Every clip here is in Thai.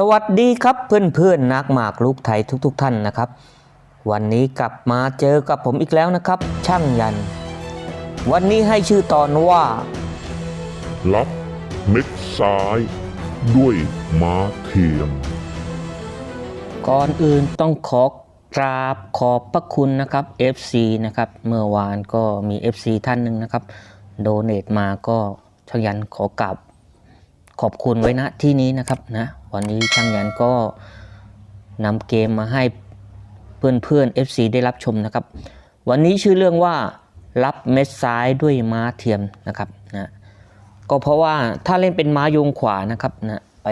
สวัสดีครับเพื่อนเพื่อนๆนักหมากลูกไทยทุกๆทท่านนะครับ วันนี้กลับมาเจอกับผมอีกแล้วนะครับ ช่างยัน วันนี้ให้ชื่อตอนว่ารับเม็ดซ้าย ด้วยม้าเทียม ก่อนอื่นต้องขอกราบขอบพระคุณนะครับ FC นะครับ เมื่อวานก็มี FC ท่านหนึ่งนะครับ โดเน a มาก็ช่างยันขอกราบขอบคุณไว้ณที่นี้นะครับนะ วันนี้ช่างยันก็นำเกมมาให้เพื่อนๆ FC ได้รับชมนะครับ วันนี้ชื่อเรื่องว่ารับเม็ดซ้ายด้วยม้าเทียมนะครับนะก็เพราะว่าถ้าเล่นเป็นม้าโยงขวานะครับนะไป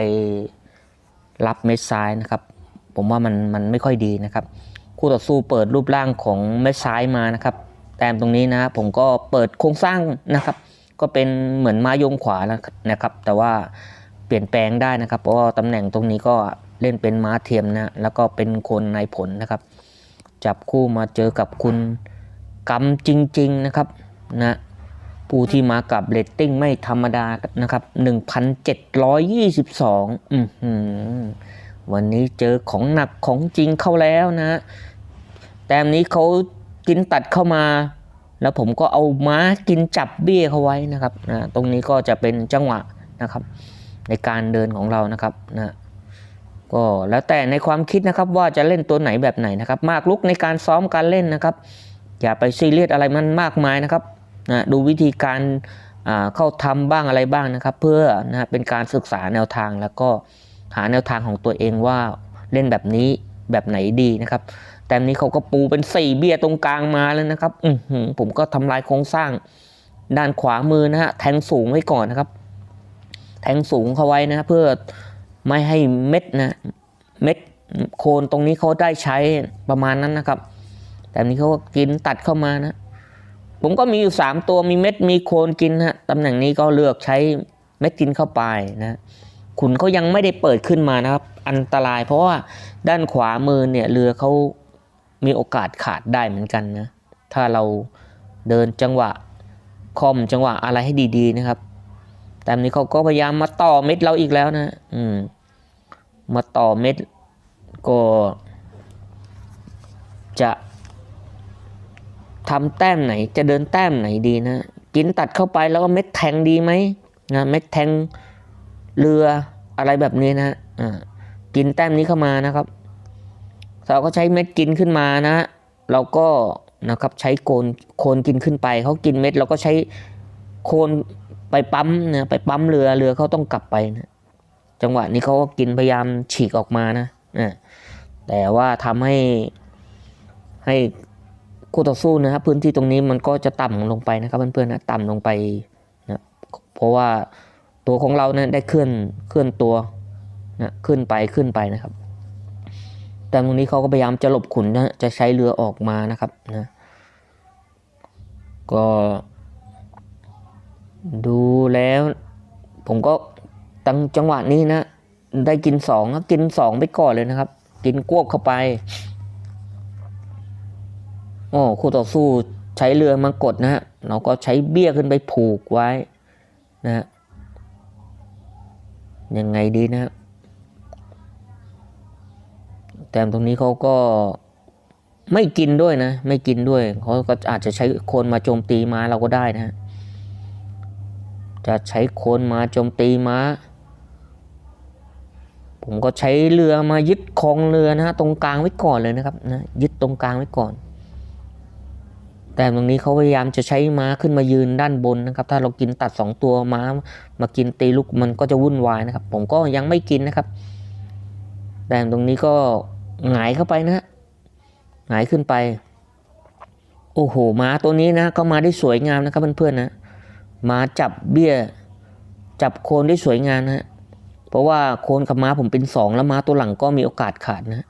รับเม็ดซ้ายนะครับ ผมว่ามันมันไม่ค่อยดีนะครับ คู่ต่อสู้เปิดรูปร่างของเม็ดซ้ายมานะครับ แต้มตรงนี้นะผมก็เปิดโครงสร้างนะครับ ก็เป็นเหมือนม้าโยงขวานะครับ แต่ว่า เปลี่ยนแปลงได้นะครับ เพราะว่าตำแหน่งตรงนี้ก็เล่นเป็นม้าเทียมนะแล้วก็เป็นคนในผลนะครับ จับคู่มาเจอกับคุณกำจริง ๆนะครับนะผู้ที่มากับเรตติ้งไม่ธรรมดานะครับ 1,722อือหือวันนี้เจอของหนักของจริงเข้าแล้วนะ แต้มนี้เขากินตัดเข้ามา แล้วผมก็เอาม้ากินจับเบี้ยเขาไว้นะครับนะตรงนี้ก็จะเป็นจังหวะนะครับ ในการเดินของเรานะครับนะก็แล้วแต่ในความคิดนะครับว่าจะเล่นตัวไหนแบบไหนนะครับ มากลุกในการซ้อมการเล่นนะครับ อย่าไปซีเรียสอะไรมันมากมายนะครับนะดูวิธีการเข้าทำบ้างอะไรบ้างนะครับ เพื่อนะเป็นการศึกษาแนวทางแล้วก็หาแนวทางของตัวเองว่าเล่นแบบนี้แบบไหนดีนะครับ แต่นี้เขาก็ปูเป็นสี่เบี้ยตรงกลางมาเลยนะครับ อืผมก็ทำลายโครงสร้างด้านขวามือนะฮะแทงสูงไว้ก่อนนะครับ ทงสูงเข้าไว้นะเพื่อไม่ให้เม็ดนะเม็ดโคนตรงนี้เขาได้ใช้ประมาณนั้นนะครับ แต่นี้เขาก็กินตัดเข้ามานะ ผมก็มีอยู่สามตัวมีเม็ดมีโคนกินฮะตำแหน่งนี้ก็เลือกใช้เม็ดกินเข้าไปนะขุนเขายังไม่ได้เปิดขึ้นมานะครับ อันตรายเพราะว่าด้านขวามือเนี่ยเรือเขามีโอกาสขาดได้เหมือนกันนะ ถ้าเราเดินจังหวะคอมจังหวะอะไรให้ดีๆนะครับ แต่อันนี้เขาก็พยายามมาต่อเม็ดเราอีกแล้วนะ อืม มาต่อเม็ดก็ จะทำแต้มไหน จะเดินแต้มไหนดีนะ กินตัดเข้าไปแล้วก็เม็ดแทงดีไหมนะเม็ดแทงเรืออะไรแบบนี้นะอ่ากินแต้มนี้เข้ามานะครับเราก็ใช้เม็ดกินขึ้นมานะ เราก็นะครับใช้โคนโคนกินขึ้นไปเขากินเม็ดเราก็ใช้โคน ไปปั๊มนะไปปั๊มเรือเรือเขาต้องกลับไปนะจังหวะนี้เขาก็กินพยายามฉีกออกมานะอ่าแต่ว่าทำให้ให้คู่ต่อสู้นะครับพื้นที่ตรงนี้มันก็จะต่ำลงไปนะครับเพื่อนๆนะต่ำลงไปนะเพราะว่าตัวของเราเนี่ยได้เคลื่อนเคลื่อนตัวนะขึ้นไปขึ้นไปนะครับ แต่ตรงนี้เขาก็พยายามจะหลบขุนนะจะใช้เรือออกมานะครับนะก็ ดูแล้ว ผมก็ตั้งจังหวะนี้นะได้กินสองกินสองไปก่อนเลยนะครับ กินกวบเข้าไปโอ้คู่ต่อสู้ใช้เรือมากดนะฮะเราก็ใช้เบี้ยขึ้นไปผูกไว้นะฮะยังไงดีนะครับแต้มตรงนี้เขาก็ไม่กินด้วยนะ ไม่กินด้วยเขาก็อาจจะใช้คนมาโจมตีมาเราก็ได้นะฮะ จะใช้โคนมาโจมตีม้า ผมก็ใช้เรือมายึดคลองเรือนะฮะตรงกลางไว้ก่อนเลยนะครับนะยึดตรงกลางไว้ก่อน แต่ตรงนี้เขาพยายามจะใช้ม้าขึ้นมายืนด้านบนนะครับ ถ้าเรากินตัดสองตัวม้ามากินตีลูกมันก็จะวุ่นวายนะครับ ผมก็ยังไม่กินนะครับ แต่ตรงนี้ก็หงายเข้าไปนะฮะหงายขึ้นไป โอ้โหม้าตัวนี้นะก็มาได้สวยงามนะครับเพื่อนๆนะ มาจับเบี้ย จับโคนได้สวยงามนะฮะเพราะว่าโคนกับม้าผมเป็นสองแล้วม้าตัวหลังก็มีโอกาสขาดนะ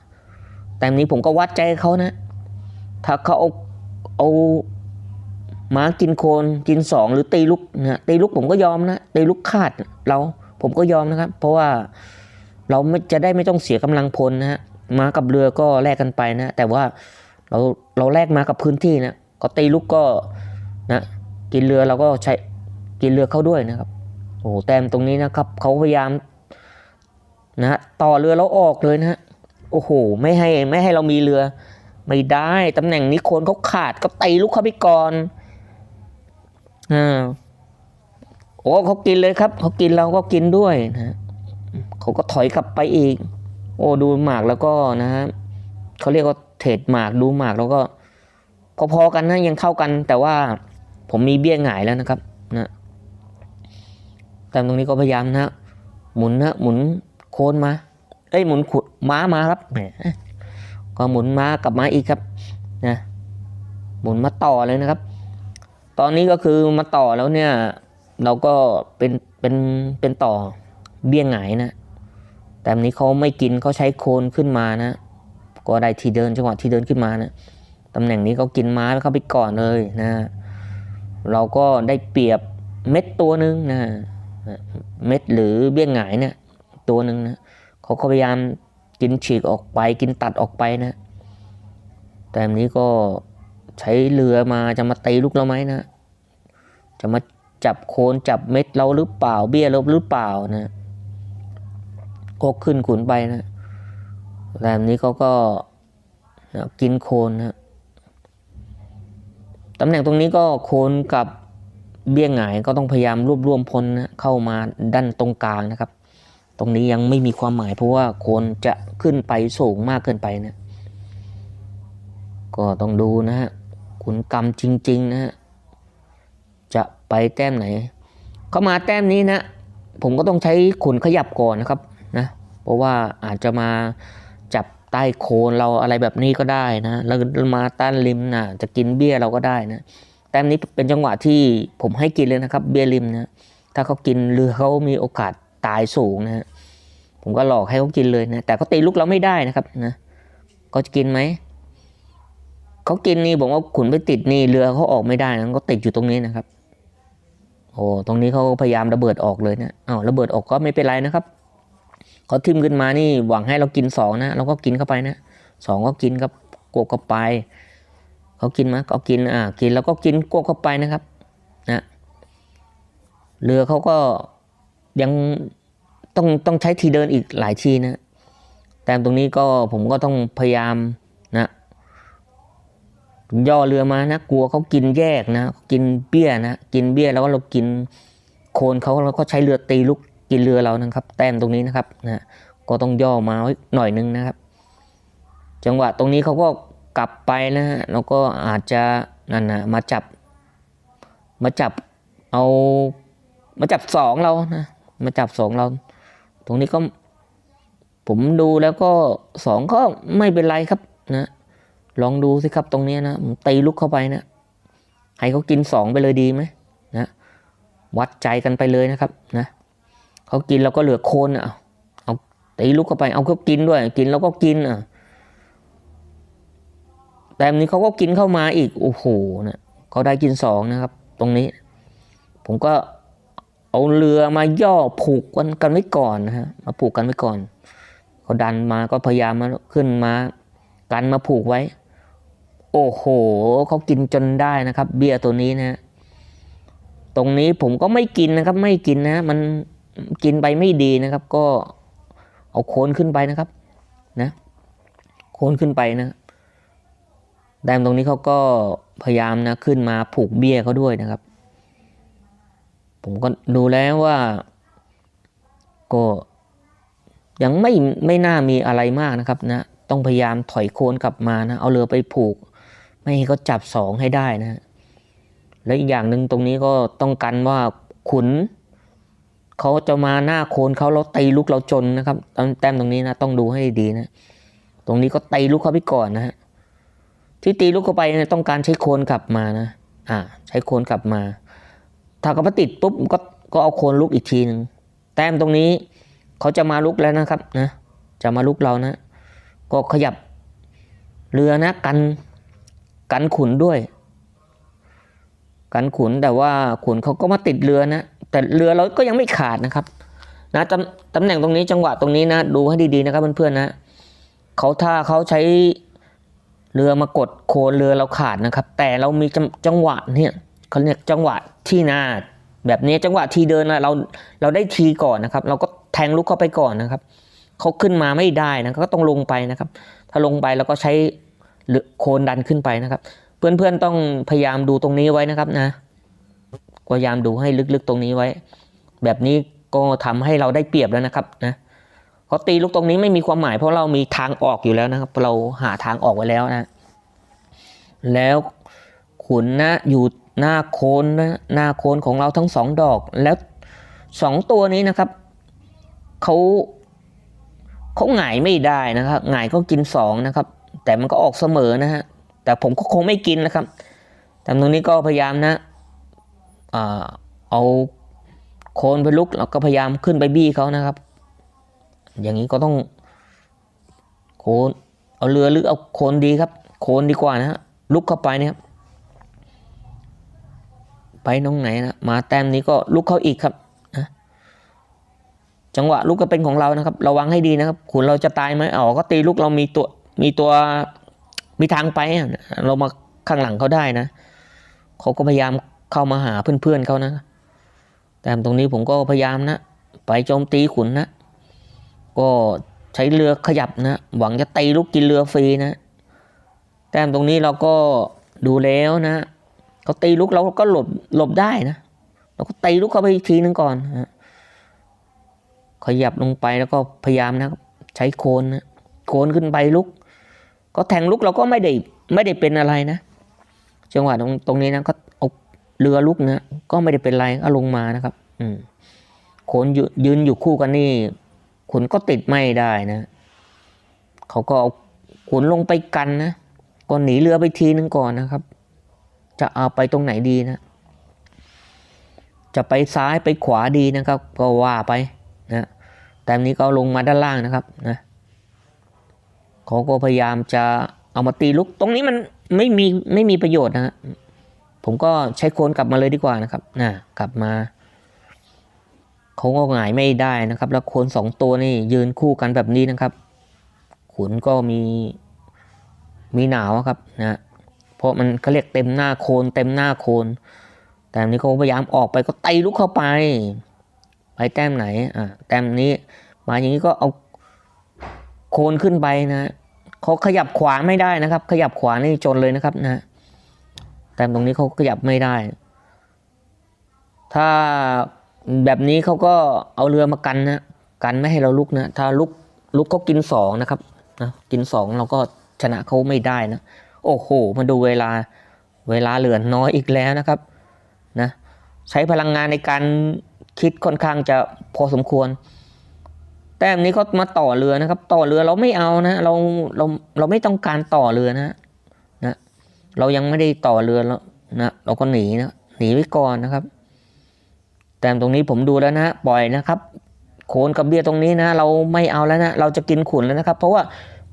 แต่นี้ผมก็วัดใจเขานะ ถ้าเขาเอาเอาม้ากินโคนกินสองหรือตีลูกนะตีลูกผมก็ยอมนะตีลูกขาดเราผมก็ยอมนะครับ เพราะว่าเราไม่จะได้ไม่ต้องเสียกำลังพลนะฮะม้ากับเรือก็แลกกันไปนะ แต่ว่าเราเราแลกมากับพื้นที่นะก็ตีลูกก็นะกินเรือเราก็ใช้ กินเรือเข้าด้วยนะครับโอ้แต้มตรงนี้นะครับเขาพยายามนะต่อเรือเราออกเลยนะฮะโอ้โหไม่ให้ไม่ให้เรามีเรือ ไม่ได้ตำแหน่งนี้โคนเขาขาดก็ตีลูกเขาไปก่อนอ่าโอ้เขากินเลยครับเขากินเราก็กินด้วยนะฮะเขาก็ถอยกลับไปอีก โอ้ดูหมากแล้วก็นะฮะเขาเรียกว่าเทรดหมากดูหมากแล้วก็ พอๆกันนะยังเท่ากัน แต่ว่าผมมีเบี้ยหงายแล้วนะครับ นะ แต่ตรงนี้ก็พยายามนะ หมุนนะหมุนโคนมาเอ้ยหมุนขุดม้ามาครับแหมก็หมุนม้ากลับมาอีกครับนะหมุนมาต่อเลยนะครับ ตอนนี้ก็คือมาต่อแล้วเนี่ย เราก็เป็นเป็นเป็นต่อเบี้ยงหงายนะ แต่อันนี้เขาไม่กินเขาใช้โคนขึ้นมานะ ก็ได้ทีเดินจังหวะที่เดินขึ้นมานะตำแหน่งนี้เขากินม้าเข้าไปก่อนเลยนะ เราก็ได้เปรียบเม็ดตัวหนึ่งนะ เม็ดหรือเบี้ยหงายเนี่ยตัวหนึ่งนะเขาก็พยายามกินฉีกออกไป กินตัดออกไปนะ แต่อันนี้ก็ใช้เรือมาจะมาตีลูกเราไหมนะ จะมาจับโคนจับเม็ดเราหรือเปล่าเบี้ยเราหรือเปล่านะก็ขึ้นขุนไปนะแต่อันนี้เขาก็นะกินโคนนะตำแหน่งตรงนี้ก็โคนกับ เบี้ยงหงายก็ต้องพยายามรวบรวมพลเข้ามาด้านตรงกลางนะครับ ตรงนี้ยังไม่มีความหมายเพราะว่าโคนจะขึ้นไปสูงมากเกินไปนะ ก็ต้องดูนะฮะขุนกรรมจริง ๆ นะฮะจะไปแต้มไหน เข้ามาแต้มนี้นะ ผมก็ต้องใช้ขุนขยับก่อนนะครับนะ เพราะว่าอาจจะมาจับใต้โคนเราอะไรแบบนี้ก็ได้นะ แล้วมาต้านริมนะจะกินเบี้ยเราก็ได้นะ ต้มนี้เป็นจังหวะที่ผมให้กินเลยนะครับ เบียริมนะถ้าเขากินเรือเขามีโอกาสตายสูงนะฮะผมก็หลอกให้เขากินเลยนะแต่เขาตีลูกเราไม่ได้นะครับนะเขาจะกินไหมเขากินนี่บอกว่าขุนไปติดนี่เรือเขาออกไม่ได้นะก็ติดอยู่ตรงนี้นะครับ โอ้ตรงนี้เขาพยายามระเบิดออกเลยนะอ้าวระเบิดออกก็ไม่เป็นไรนะครับเขาทิมขึ้นมานี่หวังให้เรากินสองนะเราก็กินเข้าไปนะสองก็กินครับกวบเข้าไป เขากินไหมเขากินอ่ากินแล้วก็กินกวบเข้าไปนะครับนะเรือเขาก็ยังต้องต้องใช้ทีเดินอีกหลายทีนะแต่ตรงนี้ก็ผมก็ต้องพยายามนะย่อเรือมานะกลัวเขากินแยกนะกินเบี้ยนะกินเบี้ยแล้วก็เรากินโคนเขาแล้วก็ใช้เรือตีลูกกินเรือเรานะครับ แต้มตรงนี้นะครับนะก็ต้องย่อมาไว้หน่อยนึงนะครับ จังหวะตรงนี้เขาก็ กลับไปนะฮะแล้วก็อาจจะนั่นนะมาจับ มาจับเอา มาจับสองเรานะมาจับสองเรา ตรงนี้ก็ผมดูแล้วก็สองก็ไม่เป็นไรครับนะ ลองดูสิครับตรงนี้นะผมตีลุกเข้าไปนะให้เขากินสองไปเลยดีไหมนะวัดใจกันไปเลยนะครับนะเขากินแล้วก็เหลือโคนอะเอาตีลุกเข้าไปเอาเขากินด้วย กินแล้วก็กินอะ แต่อันนี้เขาก็กินเข้ามาอีก โอ้โหนะเขาได้กินสองนะครับ ตรงนี้ ผมก็เอาเรือมาย่อผูกกันกันไว้ก่อนนะฮะมาผูกกันไว้ก่อนเขาดันมาก็พยายามมาขึ้นมากันมาผูกไว้ โอ้โหเขากินจนได้นะครับ เบี้ยตัวนี้นะตรงนี้ผมก็ไม่กินนะครับ ไม่กินนะ มันกินไปไม่ดีนะครับ ก็เอาโคนขึ้นไปนะครับ นะ โคนขึ้นไปนะ แดมตรงนี้เขาก็พยายามนะขึ้นมาผูกเบี้ยเขาด้วยนะครับ ผมก็ดูแล้วว่า ก็ยังไม่ไม่น่ามีอะไรมากนะครับนะ ต้องพยายามถอยโคนกลับมานะ เอาเรือไปผูก ไม่ให้เขาจับสองให้ได้นะ และอีกอย่างหนึ่งตรงนี้ก็ต้องกันว่าขุนเขาจะมาหน้าโคนเขาเราตีลูกเราจนนะครับแต้มตรงนี้นะต้องดูให้ดีนะ ตรงนี้ก็ตีลูกเขาไปก่อนนะฮะ ที่ตีลูกเข้าไปเนี่ยต้องการใช้โคนกลับมานะ อ่า ใช้โคนกลับมา ถ้าเขามาติดปุ๊บก็ก็เอาโคนลุกอีกทีหนึ่งแต้มตรงนี้เขาจะมาลุกแล้วนะครับนะจะมาลุกเรานะ ก็ขยับเรือนะกันกันขุนด้วย กันขุนแต่ว่าขุนเขาก็มาติดเรือนะแต่เรือเราก็ยังไม่ขาดนะครับ นะตำตำแหน่งตรงนี้จังหวะตรงนี้นะ ดูให้ดีๆนะครับเพื่อนๆนะเขาถ้าเขาใช้ เรือมากดโคนเรือเราขาดนะครับ แต่เรามีจังจังหวะเนี่ยเขาเรียกจังหวะที่นาแบบนี้จังหวะทีเดินนะเราเราได้ทีก่อนนะครับ เราก็แทงลุกเข้าไปก่อนนะครับเขาขึ้นมาไม่ได้นะก็ต้องลงไปนะครับ ถ้าลงไปแล้วก็ใช้โคนดันขึ้นไปนะครับ เพื่อนๆต้องพยายามดูตรงนี้ไว้นะครับนะพยายามดูให้ลึกๆตรงนี้ไว้ แบบนี้ก็ทำให้เราได้เปรียบแล้วนะครับนะ เขาตีลูกตรงนี้ไม่มีความหมาย เพราะเรามีทางออกอยู่แล้วนะครับ เราหาทางออกไว้แล้วนะ แล้วขุนนะอยู่หน้าโคนนะหน้าโคนของเราทั้งสองดอก แล้วสองตัวนี้นะครับเขาเขาหงายไม่ได้นะครับหงายก็กินสองนะครับ แต่มันก็ออกเสมอนะฮะแต่ผมก็คงไม่กินนะครับแต่ตรงนี้ก็พยายามนะเอาโคนไปลุกแล้วก็พยายามขึ้นไปบี้เขานะครับ อย่างนี้ก็ต้องโคนเอาเรือหรือเอาโคนดีครับ โคนดีกว่านะฮะลุกเข้าไปเนี่ยครับไปตรงไหนนะมาแต้มนี้ก็ลุกเข้าอีกครับนะจังหวะลุกก็เป็นของเรานะครับ ระวังให้ดีนะครับขุนเราจะตายไหมอ๋อก็ตีลุกเรามีตัวมีตัวมีทางไปอะเรามาข้างหลังเขาได้นะเขาก็พยายามเข้ามาหาเพื่อนๆเขานะ แต่ตรงนี้ผมก็พยายามนะ ไปโจมตีขุนนะ ก็ใช้เรือขยับนะ หวังจะตีลูกกินเรือฟรีนะ แต้มตรงนี้เราก็ดูแล้วนะเขาตีลูกเราก็หลบหลบได้นะเราก็ตีลูกเขาไปอีกทีนึงก่อนนะขยับลงไปแล้วก็พยายามนะใช้โคนนะโคนขึ้นไปลุก ก็แทงลุกเราก็ไม่ได้ไม่ได้เป็นอะไรนะจังหวะตรงตรงนี้นะก็เอาเรือลุกนะก็ไม่ได้เป็นไรก็ลงมานะครับ อืมโคนยยืนอยู่คู่กันนี่ ขุนก็ติดไม่ได้นะ เขาก็เอาขุนลงไปกันนะก็หนีเรือไปทีนึงก่อนนะครับ จะเอาไปตรงไหนดีนะ จะไปซ้ายไปขวาดีนะครับ ก็ว่าไปนะแต่นี้ก็ลงมาด้านล่างนะครับนะเขาก็พยายามจะเอามาตีลุก ตรงนี้มันไม่มีไม่มีประโยชน์นะฮะผมก็ใช้โคนกลับมาเลยดีกว่านะครับนะกลับมา เขาก็หงายไม่ได้นะครับ แล้วโคนสองตัวนี่ยืนคู่กันแบบนี้นะครับ ขุนก็มีมีหนาวครับนะเพราะมันเขาเรียกเต็มหน้าโคนเต็มหน้าโคน แต่นี้เขาพยายามออกไปก็ตีลุกเข้าไป ไปแต้มไหนอ่าแต้มนี้ มาอย่างนี้ก็เอาโคนขึ้นไปนะเขาขยับขวาไม่ได้นะครับ ขยับขวานี่จนเลยนะครับนะแต้มตรงนี้เขาขยับไม่ได้ ถ้า แบบนี้เขาก็เอาเรือมากันนะกันไม่ให้เราลุกนะ ถ้าลุกลุกเขากินสองนะครับนะกินสองเราก็ชนะเขาไม่ได้นะ โอ้โห มาดูเวลาเวลาเหลือน้อยอีกแล้วนะครับนะใช้พลังงานในการคิดค่อนข้างจะพอสมควร แต้มนี้ก็มาต่อเรือนะครับ ต่อเรือเราไม่เอานะ เราเราเราไม่ต้องการต่อเรือนะนะ เรายังไม่ได้ต่อเรือแล้วนะ เราก็หนีนะหนีไว้ก่อนนะครับ แต้มตรงนี้ผมดูแล้วนะปล่อยนะครับโคนกับเบี้ยตรงนี้นะ เราไม่เอาแล้วนะเราจะกินขุนแล้วนะครับ เพราะว่า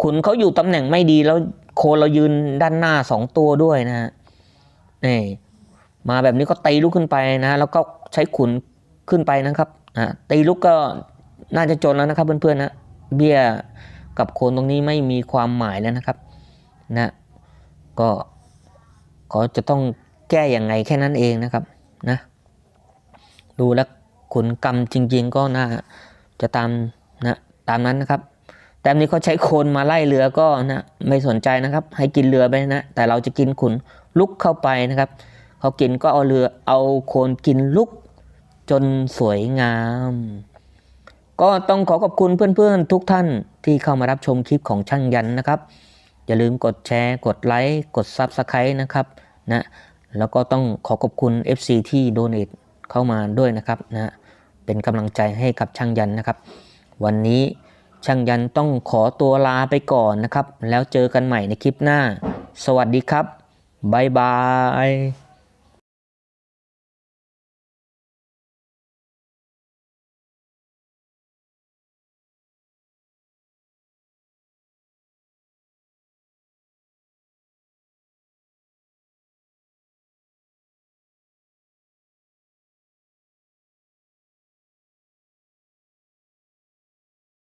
ขุนเขาอยู่ตำแหน่งไม่ดีแล้วโคนเรายืนด้านหน้าสองตัวด้วยนะนี่มาแบบนี้ก็ตีลุกขึ้นไปนะ แล้วก็ใช้ขุนขึ้นไปนะครับอ่าตีลุกก็น่าจะจนแล้วนะครับเพื่อนๆนะเบี้ยกับโคนตรงนี้ไม่มีความหมายแล้วนะครับนะก็ก็จะต้องแก้อย่างไงแค่นั้นเองนะครับนะ ดูแล้วขุนกรรมจริง ๆ ก็น่าจะตามนะตามนั้นนะครับ แต่นี้เขาใช้โคนมาไล่เรือก็นะไม่สนใจนะครับ ให้กินเรือไปนะ แต่เราจะกินขุนลุกเข้าไปนะครับเขากินก็เอาเรือเอาโคนกินลุกจนสวยงาม ก็ต้องขอขอบคุณเพื่อนๆทุกท่านที่เข้ามารับชมคลิปของช่างยันนะครับ อย่าลืมกดแชร์ กดไลค์ กด Subscribe นะครับนะแล้วก็ต้องขอขอบคุณ FC ที่โดเน a เข้ามาด้วยนะครับนะเป็นกำลังใจให้กับช่างยันนะครับ วันนี้ช่างยันต้องขอตัวลาไปก่อนนะครับ แล้วเจอกันใหม่ในคลิปหน้า สวัสดีครับบ๊ายบาย